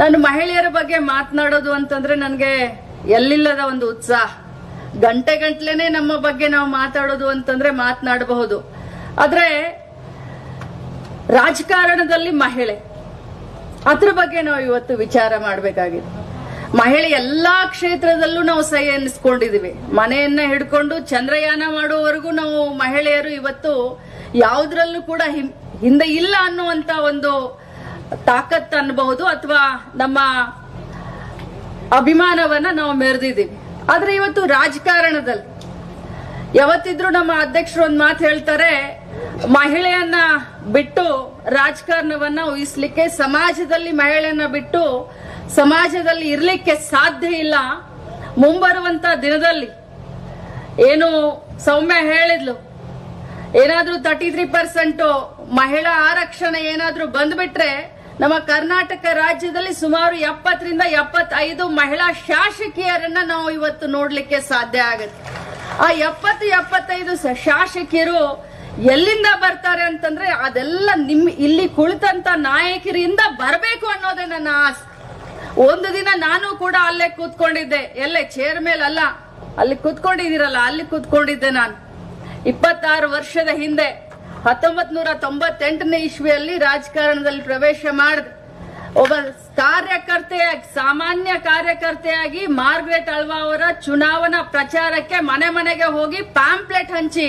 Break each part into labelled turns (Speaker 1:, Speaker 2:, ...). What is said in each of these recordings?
Speaker 1: ನಾನು ಮಹಿಳೆಯರ ಬಗ್ಗೆ ಮಾತನಾಡೋದು ಅಂತಂದ್ರೆ ನನಗೆ ಎಲ್ಲಿಲ್ಲದ ಒಂದು ಉತ್ಸಾಹ. ಗಂಟೆ ಗಂಟ್ಲೆನೆ ನಮ್ಮ ಬಗ್ಗೆ ನಾವು ಮಾತಾಡೋದು ಅಂತಂದ್ರೆ ಮಾತನಾಡಬಹುದು. ಆದ್ರೆ ರಾಜಕಾರಣದಲ್ಲಿ ಮಹಿಳೆ, ಅದ್ರ ಬಗ್ಗೆ ನಾವು ಇವತ್ತು ವಿಚಾರ ಮಾಡಬೇಕಾಗಿದೆ. ಮಹಿಳೆ ಎಲ್ಲಾ ಕ್ಷೇತ್ರದಲ್ಲೂ ನಾವು ಸೈ ಎನ್ನಿಸ್ಕೊಂಡಿದೀವಿ ಮನೆಯನ್ನ ಹಿಡ್ಕೊಂಡು ಚಂದ್ರಯಾನ ಮಾಡುವವರೆಗೂ ನಾವು ಮಹಿಳೆಯರು ಇವತ್ತು ಯಾವುದ್ರಲ್ಲೂ ಕೂಡ ಹಿಂದೆ ಇಲ್ಲ ಅನ್ನುವಂತ ಒಂದು ತಾಕತ್ ಅನ್ಬಹುದು ಅಥವಾ ನಮ್ಮ ಅಭಿಮಾನವನ್ನ ನಾವು ಮೆರೆದಿದ್ದೀವಿ. ಆದ್ರೆ ಇವತ್ತು ರಾಜಕಾರಣದಲ್ಲಿ ಯಾವತ್ತಿದ್ರು ನಮ್ಮ ಅಧ್ಯಕ್ಷರು ಒಂದ್ ಮಾತು ಹೇಳ್ತಾರೆ, ಮಹಿಳೆಯನ್ನ ಬಿಟ್ಟು ರಾಜಕಾರಣವನ್ನ ಊಹಿಸ್ಲಿಕ್ಕೆ ಸಮಾಜದಲ್ಲಿ ಮಹಿಳೆಯನ್ನ ಬಿಟ್ಟು ಸಮಾಜದಲ್ಲಿ ಇರ್ಲಿಕ್ಕೆ ಸಾಧ್ಯ ಇಲ್ಲ. ಮುಂಬರುವಂತ ದಿನದಲ್ಲಿ ಏನು ಸೌಮ್ಯ ಹೇಳಿದ್ಲು, ಏನಾದ್ರೂ ತರ್ಟಿ ತ್ರೀ ಪರ್ಸೆಂಟ್ ಮಹಿಳಾ ಆರಕ್ಷಣೆ ಏನಾದ್ರೂ ಬಂದ್ಬಿಟ್ರೆ ನಮ್ಮ ಕರ್ನಾಟಕ ರಾಜ್ಯದಲ್ಲಿ ಸುಮಾರು ಎಪ್ಪತ್ತರಿಂದ ಎಪ್ಪತ್ತೈದು ಮಹಿಳಾ ಶಾಸಕಿಯರನ್ನ ನಾವು ಇವತ್ತು ನೋಡ್ಲಿಕ್ಕೆ ಸಾಧ್ಯ ಆಗುತ್ತೆ. ಆ ಎಪ್ಪತ್ತು, ಎಪ್ಪತ್ತೈದು ಶಾಸಕಿಯರು ಎಲ್ಲಿಂದ ಬರ್ತಾರೆ ಅಂತಂದ್ರೆ ಅದೆಲ್ಲ ನಿಮ್ ಇಲ್ಲಿ ಕುಳಿತಂತ ನಾಯಕರಿಂದ ಬರಬೇಕು ಅನ್ನೋದೇ ನನ್ನ ಆಸೆ. ಒಂದು ದಿನ ನಾನು ಕೂಡ ಅಲ್ಲೇ ಕೂತ್ಕೊಂಡಿದ್ದೆ. ಎಲ್ಲೇ ಚೇರ್ ಮೇಲೆ ಅಲ್ಲ. ಅಲ್ಲಿ ಕೂತ್ಕೊಂಡಿದ್ದೀರಲ್ಲ, ಅಲ್ಲಿ ಕೂತ್ಕೊಂಡಿದ್ದೆ ನಾನು. ಇಪ್ಪತ್ತಾರು ವರ್ಷದ ಹಿಂದೆ ಹತ್ತೊಂಬತ್ ನೂರ ತೊಂಬತ್ತೆಂಟನೇ ಇಸ್ವಿಯಲ್ಲಿ ರಾಜಕಾರಣದಲ್ಲಿ ಪ್ರವೇಶ ಮಾಡಿದೆ ಒಬ್ಬ ಕಾರ್ಯಕರ್ತೆಯಾಗಿ ಸಾಮಾನ್ಯ ಕಾರ್ಯಕರ್ತೆಯಾಗಿ ಮಾರ್ಗ್ರೆಟ್ ಅಳ್ವಾ ಅವರ ಚುನಾವಣಾ ಪ್ರಚಾರಕ್ಕೆ ಮನೆ ಮನೆಗೆ ಹೋಗಿ ಪ್ಯಾಂಪ್ಲೆಟ್ ಹಂಚಿ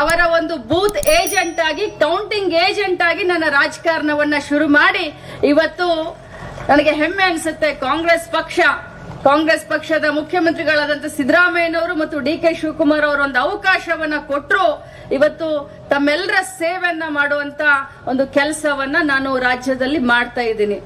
Speaker 1: ಅವರ ಒಂದು ಬೂತ್ ಏಜೆಂಟ್ ಆಗಿ ಕೌಂಟಿಂಗ್ ಏಜೆಂಟ್ ಆಗಿ ನನ್ನ ರಾಜಕಾರಣವನ್ನ ಶುರು ಮಾಡಿ. ಇವತ್ತು ನನಗೆ ಹೆಮ್ಮೆ ಅನಿಸುತ್ತೆ ಕಾಂಗ್ರೆಸ್ ಪಕ್ಷ. ಕಾಂಗ್ರೆಸ್ ಪಕ್ಷದ ಮುಖ್ಯಮಂತ್ರಿಗಳಾದಂತ ಸಿದ್ದರಾಮಯ್ಯನವರು ಮತ್ತು ಡಿ ಕೆ ಶಿವಕುಮಾರ್ ಅವರು ಒಂದು ಅವಕಾಶವನ್ನ ಕೊಟ್ಟರು ಇವತ್ತು ತಮ್ಮೆಲ್ಲರ ಸೇವೆಯನ್ನ ಮಾಡುವಂತ ಒಂದು ಕೆಲಸವನ್ನ ನಾನು ರಾಜ್ಯದಲ್ಲಿ ಮಾಡ್ತಾ ಇದ್ದೀನಿ.